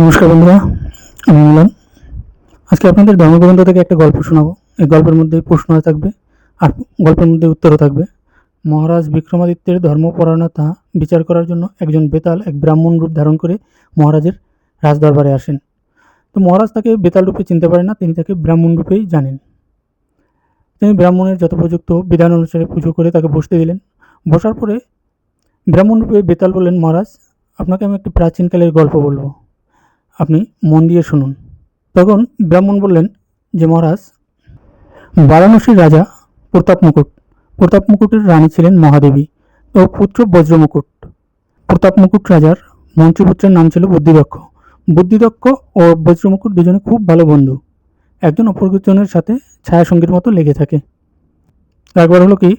নমস্কার বন্ধুরা, আমি মিলন। আজকে আপনাদের ধর্মগ্রন্থ থেকে একটা গল্প শোনাবো। এই গল্পের মধ্যে প্রশ্ন থাকবে আর গল্পের মধ্যে উত্তরও থাকবে। মহারাজ বিক্রমাদিত্যের ধর্মপরায়ণতা বিচার করার জন্য একজন বেতাল, এক ব্রাহ্মণ রূপ ধারণ করে মহারাজের রাজদরবারে আসেন। তো মহারাজ তাকে বেতাল রূপে চিনতে পারেন না, তিনি তাকে ব্রাহ্মণ রূপেই জানেন। তিনি ব্রাহ্মণের যথোপযুক্ত বিধান অনুসারে পুজো করে তাকে বসতে দিলেন। বসার পরে ব্রাহ্মণ রূপে বেতাল বললেন, মহারাজ, আপনাকে আমি একটি প্রাচীনকালের গল্প বলব। আপনি মন দিয়ে শুনুন। তখন ব্রাহ্মণ বললেন, যে মহারাজ, বারাণসীর রাজা প্রতাপ মুকুট। প্রতাপ মুকুটের রানী ছিলেন মহাদেবী ও পুত্র বজ্রমুকুট। প্রতাপ মুকুট রাজার মন্ত্রীপুত্রের নাম ছিল বুদ্ধিদক্ষ। বুদ্ধিদক্ষ ও বজ্রমুকুট দুজনে খুব ভালো বন্ধু। একজন অপরজনের সাথে ছায়াসঙ্গীর মতো লেগে থাকে। একবার হলো কি,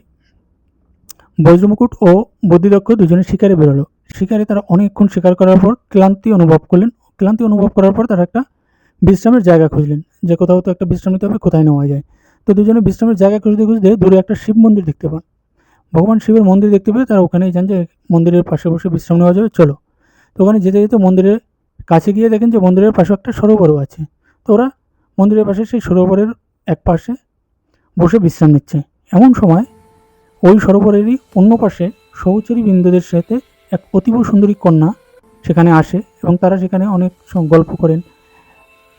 বজ্রমুকুট ও বুদ্ধিদক্ষ দুজনে শিকারে বেরোলো। শিকারে তারা অনেকক্ষণ শিকার করার পর ক্লান্তি অনুভব করলেন ক্লান্তি অনুভব করার পর তারা একটা বিশ্রামের জায়গা খুঁজলেন, যে কোথাও তো একটা বিশ্রাম নিতে হবে, কোথায় নেওয়া যায়। তো দুজনে বিশ্রামের জায়গা খুঁজতে খুঁজতে দূরে একটা শিব মন্দির দেখতে পান। ভগবান শিবের মন্দির দেখতে পেয়ে তারা ওখানেই যান যে মন্দিরের পাশে বসে বিশ্রাম নেওয়া যাবে, চলো। তো ওখানে যেতে যেতে মন্দিরের কাছে গিয়ে দেখেন যে মন্দিরের পাশে একটা সরোবরও আছে। তো ওরা মন্দিরের পাশে সেই সরোবরের এক পাশে বসে বিশ্রাম নিচ্ছে। এমন সময় ওই সরোবরেরই অন্য পাশে সহচরী বিন্দুদের সাথে এক অতীব সুন্দরী কন্যা সেখানে আসে এবং তারা সেখানে অনেক গল্প করেন।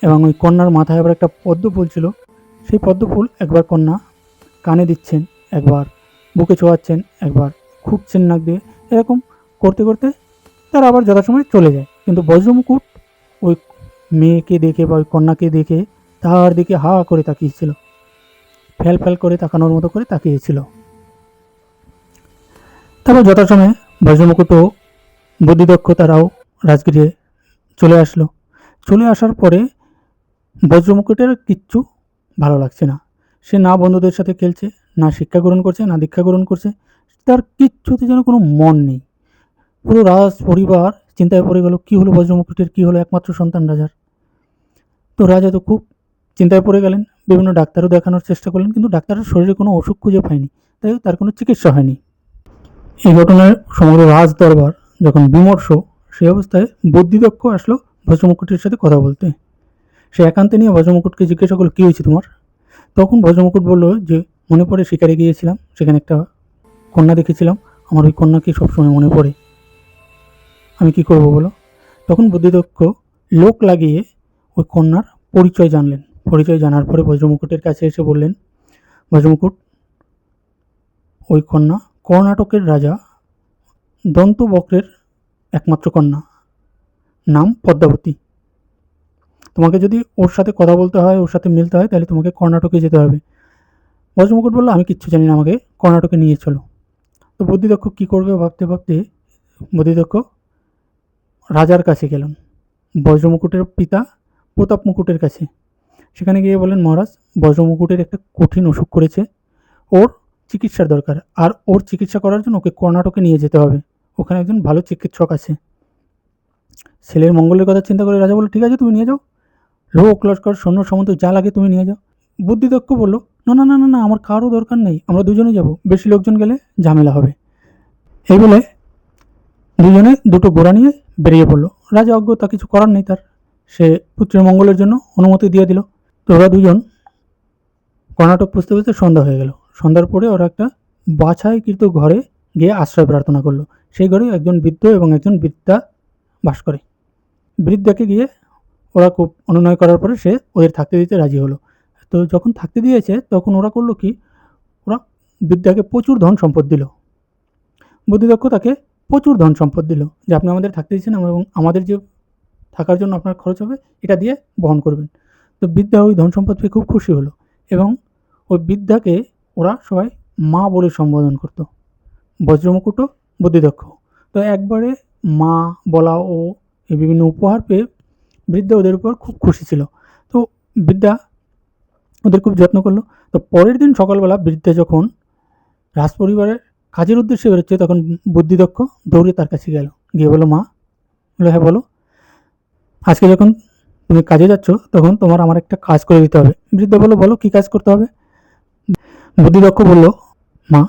এবং ওই কন্যার মাথায় আবার একটা পদ্ম ফুল ছিল। সেই পদ্ম ফুল একবার কন্যা কানে দিচ্ছেন, একবার বুকে ছোঁয়াচ্ছেন একবার খুঁজছেন নাক দিয়ে। এরকম করতে করতে তারা আবার যথাসময় চলে যায়। কিন্তু বজ্রমুকুট ওই মেয়েকে দেখে বা ওই কন্যাকে দেখে তার দিকে হা করে তাকিয়েছিল। ফ্যাল ফ্যাল করে তাকানোর মতো করে তাকিয়েছিল। তারপর যথাসময়ে বজ্রমুকুট ও বুদ্ধিদক্ষ তারাও রাজগৃহে চলে আসলো। চলে আসার পরে বজ্রমুকুটের কিচ্ছু ভালো লাগছে না। সে না বন্ধুদের সাথে খেলছে, না শিক্ষা গ্রহণ করছে, না দীক্ষা গ্রহণ করছে, তার কিচ্ছুতে যেন কোনো মন নেই। পুরো রাজ পরিবার চিন্তায় পড়ে গেল, কী হলো বজ্রমুকুটের, কী হলো একমাত্র সন্তান রাজার? তো রাজা তো খুব চিন্তায় পড়ে গেলেন, বিভিন্ন ডাক্তারও দেখানোর চেষ্টা করলেন, কিন্তু ডাক্তারের শরীরে কোনো অসুখ খুঁজে পায়নি, তাই তার কোনো চিকিৎসা হয়নি। এই ঘটনায় সমগ্র রাজ দরবার যখন বিমর্ষ, সেই অবস্থায় বুদ্ধিদক্ষ আসলো বজ্রমুকুটের সাথে কথা বলতে। সে একান্তে নিয়ে বজ্রমুকুটকে জিজ্ঞাসা করল, কী হয়েছে তোমার? তখন বজ্রমুকুট বলল, যে মনে পড়ে শিকারে গিয়েছিলাম, সেখানে একটা কন্যা দেখেছিলাম। আমার ওই কন্যাকে সবসময় মনে পড়ে। আমি কি করব বলো? তখন বুদ্ধিদক্ষ লোক লাগিয়ে ওই কন্যার পরিচয় জানলেন। পরিচয় জানার পরে বজ্রমুকুটের কাছে এসে বললেন বজ্রমুকুট ওই কন্যা কর্ণাটকের রাজা দন্তবক্রের একমাত্র কন্যা। নাম পদ্মাবতী। তোমাকে যদি ওর সাথে কথা বলতে হয়, ওর সাথে মিলতে হয়, তাহলে তোমাকে কর্ণাটকে যেতে হবে। বজ্রমুকুট বলল, আমি কিচ্ছু জানি না, আমাকে কর্ণাটকে নিয়ে চলো। তো বুদ্ধিদক্ষ কী করবে ভাবতে ভাবতে বুদ্ধিদক্ষ রাজার কাছে গেলেন। বজ্রমুকুটের পিতা প্রতাপ মুকুটের কাছে। সেখানে গিয়ে বলেন মহারাজ বজ্রমুকুটের একটা কঠিন অসুখ করেছে। ওর চিকিৎসার দরকার। আর ওর চিকিৎসা করার জন্য ওকে কর্ণাটকে নিয়ে যেতে হবে। ওখানে একজন ভালো চিকিৎসক আছে। ছেলের মঙ্গলের কথা চিন্তা করে রাজা বলল, ঠিক আছে, তুমি নিয়ে যাও। লোক লস্কর, সৈন্য সমন্ত যা লাগে তুমি নিয়ে যাও। বুদ্ধিদক্ষ বলল, না না না না না, আমার কারও দরকার নেই। আমরা দুজনে যাব। বেশি লোকজন গেলে ঝামেলা হবে। এই বলে দুজনে দুটো ঘোড়া নিয়ে বেরিয়ে পড়ল। রাজা অজ্ঞ, তা কিছু করার নেই তার। সে পুত্রের মঙ্গলের জন্য অনুমতি দিয়ে দিল। তো ওরা দুজন কর্ণাটক পুষতে পুষতে সন্ধ্যা হয়ে গেল। সন্ধ্যার পরে ওরা একটা বাছাইকৃত ঘরে গিয়ে আশ্রয় প্রার্থনা করল। সেই ঘরে একজন বৃদ্ধ এবং একজন বৃদ্ধা বাস করে। বৃদ্ধাকে গিয়ে ওরা খুব অনুনয় করার পরে সে ওদের থাকতে দিতে রাজি হলো। তো যখন থাকতে দিয়েছে, তখন ওরা করল কি? ওরা বৃদ্ধাকে প্রচুর ধন সম্পদ দিল। বুদ্ধিদক্ষ তাকে প্রচুর ধন সম্পদ দিল যে আপনি আমাদের থাকতে দিচ্ছেন এবং আমাদের যে থাকার জন্য আপনার খরচ হবে, এটা দিয়ে বহন করবেন। তো বৃদ্ধা ওই ধন সম্পদ পেয়ে খুব খুশি হলো এবং ওই বৃদ্ধাকে ওরা সবাই মা বলে সম্বোধন করতো। বজ্রমুকুটও বুদ্ধিদক্ষ। তো একবারে মা, বলা ও এই বিভিন্ন উপহার পেয়ে বৃদ্ধা ওদের উপর খুব খুশি ছিল। তো বৃদ্ধা ওদের খুব যত্ন করল। তো পরের দিন সকালবেলা বৃদ্ধা যখন রাজপরিবারের কাজের উদ্দেশ্যে বেরোচ্ছে, তখন বুদ্ধিদক্ষ দৌড়ে তার কাছে গেল। গিয়ে বলো মা বলো হ্যাঁ বলো। আজকে যখন তুমি কাজে যাচ্ছ, তখন তোমার আমার একটা কাজ করে দিতে হবে। বৃদ্ধা বলো বলো, কী কাজ করতে হবে? বুদ্ধিদক্ষ বলল, মা,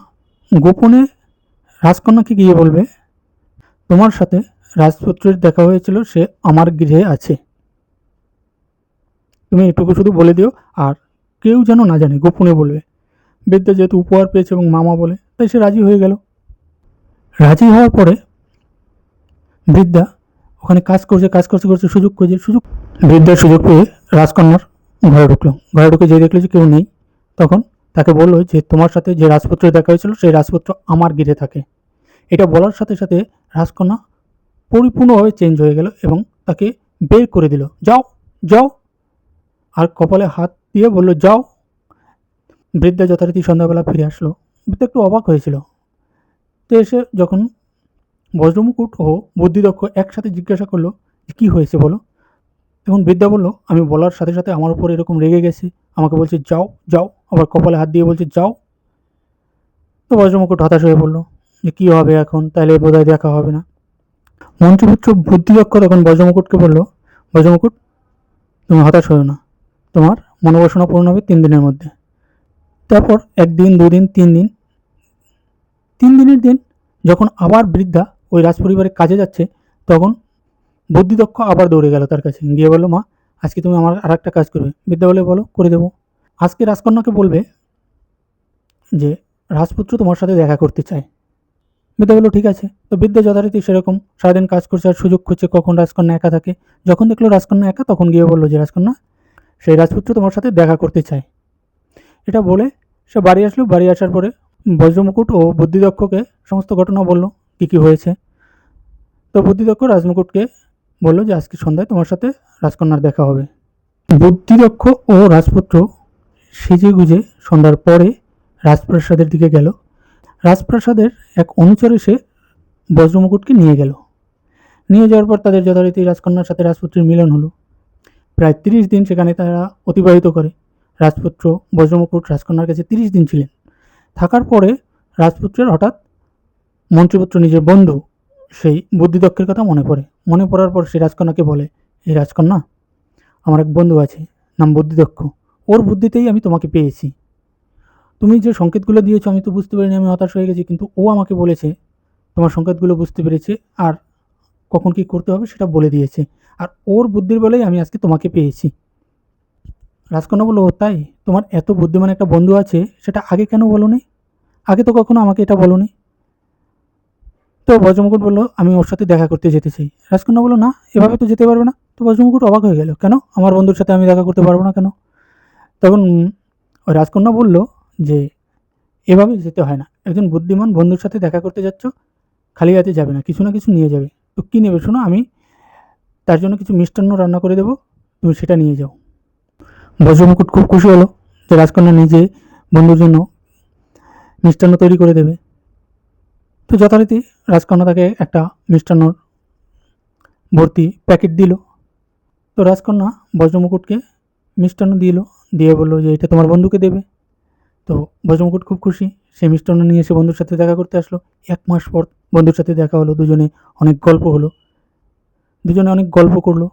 গোপনে রাজকন্যাকে গিয়ে বলবে, তোমার সাথে রাজপুত্রের দেখা হয়েছিল, সে আমার গৃহে আছে। তুমি এটুকু শুধু বলে দিও, আর কেউ যেন না জানে, গোপনে বলবে। বিদ্যা যেহেতু উপহার পেয়েছে এবং মামা বলে, তাই সে রাজি হয়ে গেল। রাজি হওয়ার পরে বৃদ্ধা ওখানে কাজ করছে, কাজ করতে করছে, সুযোগ খুঁজে, সুযোগ বৃদ্ধার সুযোগ পেয়ে রাজকন্যার ঘরে ঢুকলো। ঘরে ঢুকে যে দেখল যে কেউ নেই। তখন তাকে বলল যে, তোমার সাথে যে রাজপুত্র দেখা হয়েছিল, সেই রাজপুত্র আমার গৃহে থাকে। এটা বলার সাথে সাথে রাজকন্যা পরিপূর্ণভাবে চেঞ্জ হয়ে গেল এবং তাকে বের করে দিল। যাও যাও। আর কপালে হাত দিয়ে বলল, যাও। বৃদ্ধা যথারীতি সন্ধ্যাবেলা ফিরে আসলো। বৃদ্ধা একটু অবাক হয়েছিল। তো এসে যখন বজ্রমুকুট ও বুদ্ধিদক্ষ একসাথে জিজ্ঞাসা করল, কী হয়েছে বলো? তখন বৃদ্ধা বলল, আমি বলার সাথে সাথে আমার উপর এরকম রেগে গেছে। আমাকে বলছে, যাও যাও। আবার কপালে হাত দিয়ে বলছে, যাও। তো বজ্রমুকুট হতাশ হয়ে বলল, যে কী হবে এখন? তাহলে বোধহয় দেখা হবে না। মন্ত্রীপুত্র বুদ্ধিদক্ষ তখন বজ্রমুকুটকে বলল, বজ্রমুকুট, তুমি হতাশ হও না। তোমার মনোবাসনা পূর্ণ হবে তিন দিনের মধ্যে। তারপর একদিন, দুদিন, তিন দিন। তিন দিনের দিন যখন আবার বৃদ্ধা ওই রাজপরিবারের কাজে যাচ্ছে, তখন বুদ্ধিদক্ষ আবার দৌড়ে গেল তার কাছে। গিয়ে বলল, মা, আজকে তুমি আমার আর একটা কাজ করবে। বিদ্যা বলে, বলো, করে দেবো। আজকে রাজকন্যাকে বলবে যে, রাজপুত্র তোমার সাথে দেখা করতে চায়। বিদ্যা বলল, ঠিক আছে। তো বিদ্যা যথারীতি সেরকম সারাদিন কাজ করছে আর সুযোগ খুঁজছে কখন রাজকন্যা একা থাকে। যখন দেখল রাজকন্যা একা, তখন গিয়ে বলল যে, রাজকন্যা, সেই রাজপুত্র তোমার সাথে দেখা করতে চায়। এটা বলে সে বাড়ি আসলো। বাড়ি আসার পরে বজ্রমুকুট ও বুদ্ধিদক্ষকে সমস্ত ঘটনা বলল, কী কী হয়েছে। তো বুদ্ধিদক্ষ রাজমুকুটকে বলল যে আজকে সন্ধ্যায় তোমার সাথে রাজকন্যার দেখা হবে। বুদ্ধিদক্ষ ও রাজপুত্র সেজে গুজে সন্ধ্যার পরে রাজপ্রাসাদের দিকে গেল। রাজপ্রাসাদের এক অনুচর এসে বজ্রমুকুটকে নিয়ে গেল। নিয়ে যাওয়ার পর তাদের যথারীতি রাজকন্যার সাথে রাজপুত্রের মিলন হলো। প্রায় তিরিশ দিন সেখানে তারা অতিবাহিত করে। রাজপুত্র, বজ্রমুকুট, রাজকন্যার কাছে তিরিশ দিন ছিলেন। থাকার পরে রাজপুত্রের হঠাৎ মন্ত্রীপুত্র নিজের বন্ধু সেই বুদ্ধিদক্ষের কথা মনে পড়ে। মনে পড়ার পর সে রাজকন্যাকে বলে, এই রাজকন্যা, আমার এক বন্ধু আছে, নাম বুদ্ধিদক্ষ। ওর বুদ্ধিতেই আমি তোমাকে পেয়েছি। তুমি যে সংকেতগুলো দিয়েছ আমি তো বুঝতে পারিনি, আমি হতাশ হয়ে গেছি। কিন্তু ও আমাকে বলেছে, তোমার সংকেতগুলো বুঝতে পেরেছে আর কখন কী করতে হবে সেটা বলে দিয়েছে। আর ওর বুদ্ধির বলেই আমি আজকে তোমাকে পেয়েছি। রাজকন্যা বলল, "ও তাই? তোমার এত বুদ্ধিমান একটা বন্ধু আছে, সেটা আগে কেন বলোনি? আগে তো কখনো আমাকে এটা বলোনি? তো বজ্রমুকুট বলল, আমি ওর সাথে দেখা করতে যেতে চাই রাজকন্যা বলল, না, এভাবে তো যেতে পারবে না। তো বজ্রমুকুট অবাক হয়ে গেল, কেন? আমার বন্ধুর সাথে আমি দেখা করতে পারব না কেন? তখন ওই রাজকন্যা বলল যে, এভাবে যেতে হয় না। একজন বুদ্ধিমান বন্ধুর সাথে দেখা করতে যাচ্ছ, খালি হাতে যাবে না, কিছু না কিছু নিয়ে যাবে। তো কী নেবে শোনো, আমি তার জন্য কিছু মিষ্টান্ন রান্না করে দেবো, তুমি সেটা নিয়ে যাও। বজ্রমুকুট খুব খুশি হলো যে রাজকন্যা নিজে বন্ধুর জন্য মিষ্টান্ন তৈরি করে দেবে। তো যথারীতি রাজকন্যা তাকে একটা মিষ্টান্নর ভর্তি প্যাকেট দিল। তো রাজকন্যা বজ্রমুকুটকে মিষ্টান্ন দিল, দিয়ে বলল যে, এটা তোমার বন্ধুকে দেবে। তো বজ্রমুকুট খুব খুশি, সে মিষ্টান্ন নিয়ে এসে বন্ধুর সাথে দেখা করতে আসলো। এক মাস পর বন্ধুর সাথে দেখা হলো, দুজনে অনেক গল্প হলো। দুজনে অনেক গল্প করল।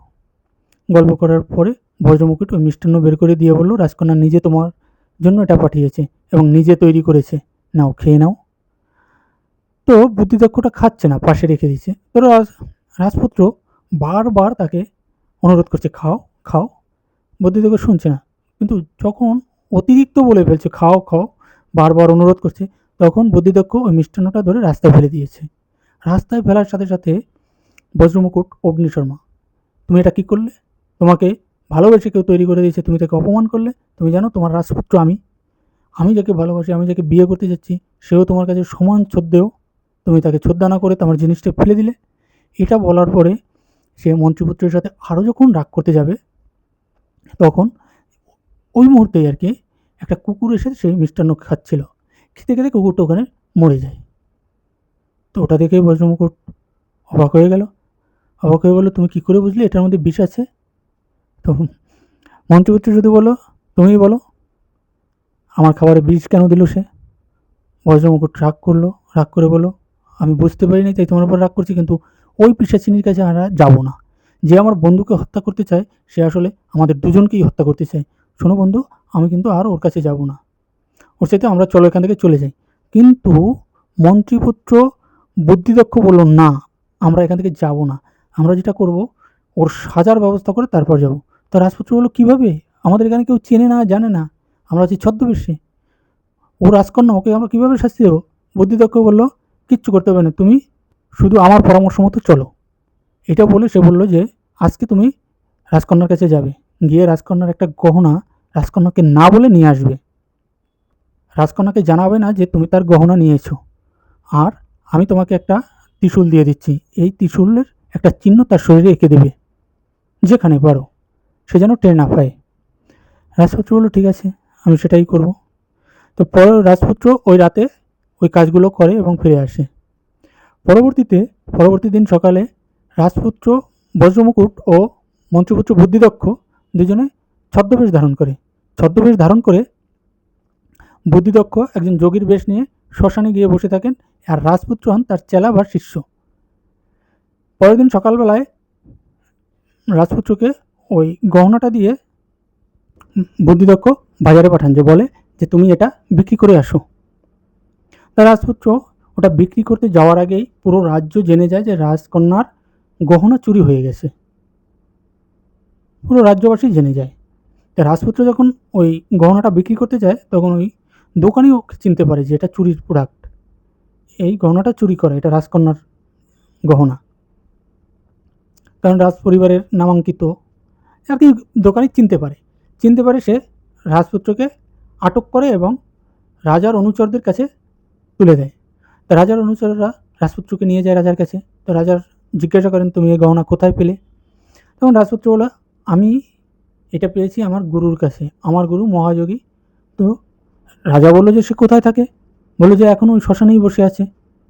গল্প করার পরে বজ্রমুকুট ওই মিষ্টান্ন বের করে দিয়ে বলল, রাজকন্যা নিজে তোমার জন্য এটা পাঠিয়েছে এবং নিজে তৈরি করেছে। নাও, খেয়ে নাও। তো বুদ্ধিদক্ষটা খাচ্ছে না, পাশে রেখে দিচ্ছে তো রাজপুত্র বারবার তাকে অনুরোধ করছে, খাও খাও। বুদ্ধিদক্ষ শুনছে না। কিন্তু যখন অতিরিক্ত বলে ফেলছে, খাও খাও, বারবার অনুরোধ করছে, তখন বুদ্ধিদক্ষ ওই মিষ্টান্নটা ধরে রাস্তায় ফেলে দিয়েছে। রাস্তায় ফেলার সাথে সাথে বজ্রমুকুট অগ্নিশর্মা, তুমি এটা কী করলে? তোমাকে ভালোবেসে কেউ তৈরি করে দিয়েছে, তুমি তাকে অপমান করলে? তুমি জানো তোমার রাজপুত্র আমি। আমি যাকে ভালোবাসি, আমি যাকে বিয়ে করতে যাচ্ছি, সেও তোমার কাছে সমান শ্রদ্ধেয় তুমি তাকে শ্রদ্ধা না করে তোমার জিনিসটা ফেলে দিলে। এটা বলার পরে সে মন্ত্রীপুত্রের সাথে আরও যখন রাগ করতে যাবে, তখন ওই মুহূর্তেই আর কি একটা কুকুর এসে সেই মিষ্টান্ন খাচ্ছিল। খেতে খেতে কুকুরটা ওখানে মরে যায়। তো ওটা দেখে বজ্রমুকুট অবাক হয়ে গেল। অবাক হয়ে বলল, তুমি কী করে বুঝলে? এটার মধ্যে বিষ আছে? তো মন্ত্রীপুত্র শুধু বলো তুমি বলো, আমার খাবারে বিষ কেন দিল সে? বজ্রমুকুট রাগ করল, রাগ করে বলল আমি বুঝতে পারিনি, তাই তোমার উপর রাগ করছি, কিন্তু ওই পিসাচিনির কাছে আমরা যাব না। যে আমার বন্ধুকে হত্যা করতে চায়, সে আসলে আমাদের দুজনকেই হত্যা করতে চায়। শোনো বন্ধু, আমি কিন্তু আর ওর কাছে যাব না। ওর সাথে আমরা চলো, এখান থেকে চলে যাই। কিন্তু মন্ত্রীপুত্র বুদ্ধিদক্ষ বলল, না, আমরা এখান থেকে যাব না। আমরা যেটা করব, ওর সাজার ব্যবস্থা করে তারপর যাব। তো রাজপুত্র বলল, কীভাবে? আমাদের এখানে কেউ চেনে না, জানে না। আমরা আছি ছদ্মবেশে। ও রাজকন্যা, ওকে আমরা কীভাবে শাস্তি দেবো? বুদ্ধিদক্ষ বলল কিচ্ছু করতে হবে না, তুমি শুধু আমার পরামর্শ মতো চলো। এটা বলে সে বলল যে, আজকে তুমি রাজকন্যার কাছে যাবে। গিয়ে রাজকন্যার একটা গহনা রাজকন্যাকে না বলে নিয়ে আসবে। রাজকন্যাকে জানাবে না যে তুমি তার গহনা নিয়েছো। আর আমি তোমাকে একটা ত্রিশূল দিয়ে দিচ্ছি। এই ত্রিশূলের একটা চিহ্ন তার শরীরে এঁকে দেবে। যেখানে পারো। সে যেন টের না পায়। রাজপুত্র বলল, ঠিক আছে, আমি সেটাই করব। তো পরে রাজপুত্র ওই রাতে ওই কাজগুলো করে এবং ফিরে আসে। পরবর্তীতে, পরবর্তী দিন সকালে রাজপুত্র বজ্রমুকুট ও মন্ত্রীপুত্র বুদ্ধিদক্ষ দুজনে ছদ্মবেশ ধারণ করে। ছদ্মবেশ ধারণ করে বুদ্ধিদক্ষ একজন যোগীর বেশ নিয়ে শ্মশানে গিয়ে বসে থাকেন আর রাজপুত্র হন তার চেলা বা শিষ্য। পরের দিন সকালবেলায় রাজপুত্রকে ওই গহনাটা দিয়ে বুদ্ধিদক্ষ বাজারে পাঠান যে বলে যে, তুমি এটা বিক্রি করে আসো। রাজপুত্র ওটা বিক্রি করতে যাওয়ার আগেই পুরো রাজ্য জেনে যায় যে রাজকন্যার গহনা চুরি হয়ে গেছে। পুরো রাজ্যবাসী জেনে যায়। তা রাজপুত্র যখন ওই গহনাটা বিক্রি করতে যায়, তখন ওই দোকানিও চিনতে পারে যে এটা চুরির প্রোডাক্ট এই গহনাটা চুরি করে, এটা রাজকন্যার গহনা। কারণ রাজ পরিবারের নামাঙ্কিত আর কি দোকানি চিনতে পারে। চিনতে পারে সে রাজপুত্রকে আটক করে এবং রাজার অনুচরদের কাছে তুলে দেয়। তো রাজার অনুচররা রাজপুত্রকে নিয়ে যায় রাজার কাছে। তো রাজার জিজ্ঞাসা করেন, তুমি এই গহনা কোথায় পেলে? তখন রাজপুত্র বলল আমি এটা পেয়েছি আমার গুরুর কাছে। আমার গুরু মহাযোগী। তো রাজা বলল যে, সে কোথায় থাকে? বলল যে, এখন ওই শ্মশানেই বসে আছে।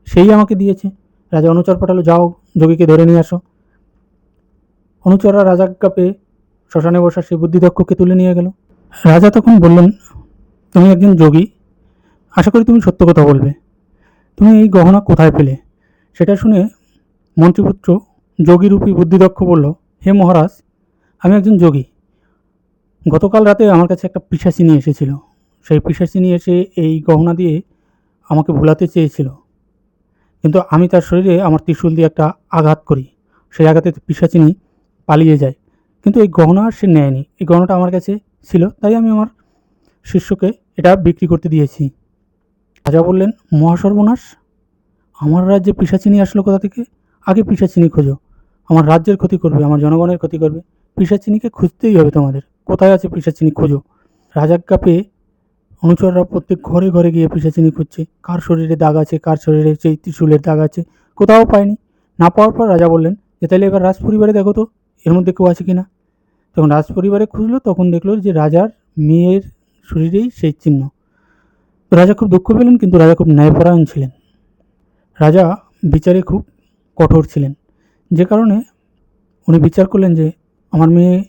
সেই আমাকে দিয়েছে। রাজা অনুচর পাঠালো, যাও যোগীকে ধরে নিয়ে আসো। অনুচররা রাজাজ্ঞা পেয়ে শ্মশানে বসা সেই বুদ্ধিদক্ষকে তুলে নিয়ে গেল। রাজা তখন বললেন, তুমি একজন যোগী। আশা করি তুমি সত্য কথা বলবে। তুমি এই গহনা কোথায় পেলে? সেটা শুনে মন্ত্রীপুত্র যোগীরূপী বুদ্ধিদক্ষ বলল, হে মহারাজ, আমি একজন যোগী। গতকাল রাতে আমার কাছে একটা পিসাচি নিয়ে এসেছিল। সেই পিসাচি নিয়ে এসে এই গহনা দিয়ে আমাকে ভোলাতে চেয়েছিল। কিন্তু আমি তার শরীরে আমার ত্রিশূল দিয়ে একটা আঘাত করি। সেই আঘাতে পিসাচিনি পালিয়ে যায়। কিন্তু এই গহনা সে নেয়নি। এই গহনাটা আমার কাছে ছিল, তাই আমি আমার শিষ্যকে এটা বিক্রি করতে দিয়েছি। রাজা বললেন, মহাসর্বনাশ? আমার রাজ্যে পিসাচিনি আসলো কোথা থেকে? আগে পিসাচিনি খোঁজো। আমার রাজ্যের ক্ষতি করবে, আমার জনগণের ক্ষতি করবে। পিসাচিনিকে খুঁজতেই হবে তোমাদের। কোথায় আছে পিসাচিনি, খোঁজো। রাজাজ্ঞা পেয়ে অনুচররা প্রত্যেক ঘরে ঘরে গিয়ে পিসাচিনি খুঁজছে। কার শরীরে দাগ আছে, কার শরীরে সেই ত্রিশূলের দাগ আছে, কোথাও পায়নি। না পাওয়ার পর রাজা বললেন, যে তাহলে এবার রাজপরিবারে দেখো তো, এর মধ্যে কেউ আছে কি না তখন রাজপরিবারে খুঁজলো, তখন দেখল যে রাজার মেয়ের শরীরেই সেই চিহ্ন। রাজা খুব দুঃখ পেলেন, কিন্তু রাজা খুব ন্যায়পরায়ণ ছিলেন। রাজা বিচারে খুব কঠোর ছিলেন। যে কারণে উনি বিচার করলেন যে, আমার মেয়ে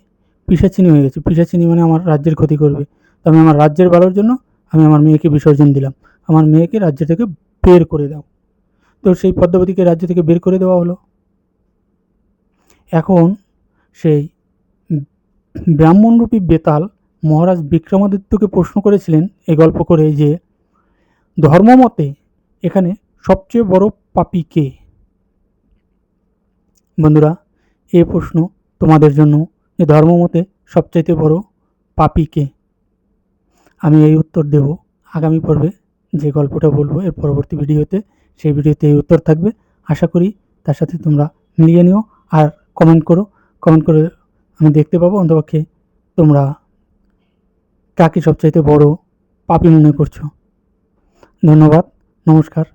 পিসাচিনি হয়ে গেছে। পিসাচিনি মানে আমার রাজ্যের ক্ষতি করবে। তো আমি আমার রাজ্যের ভালোর জন্য আমি আমার মেয়েকে বিসর্জন দিলাম। আমার মেয়েকে রাজ্য থেকে বের করে দাও। তো সেই পদ্মাবতীকে রাজ্য থেকে বের করে দেওয়া হলো। এখন সেই ব্রাহ্মণরূপী বেতাল মহারাজ বিক্রমাদিত্যকে প্রশ্ন করেছিলেন এই গল্প করে যে ধর্মমতে এখানে সবচেয়ে বড় পাপী কে? বন্ধুরা, এই প্রশ্ন তোমাদের জন্য যে ধর্মমতে সবচাইতে বড় পাপী কে? আমি এই উত্তর দেব আগামী পর্বে যে গল্পটা বলব এর পরবর্তী ভিডিওতে। সেই ভিডিওতে এই উত্তর থাকবে। আশা করি তার সাথে তোমরা মিলিয়ে নিও আর কমেন্ট করো। কমেন্ট করে আমি দেখতে পাবো অন্তপক্ষে তোমরা কাকে সবচাইতে বড় পাপি মনে করছ। ধন্যবাদ নমস্কার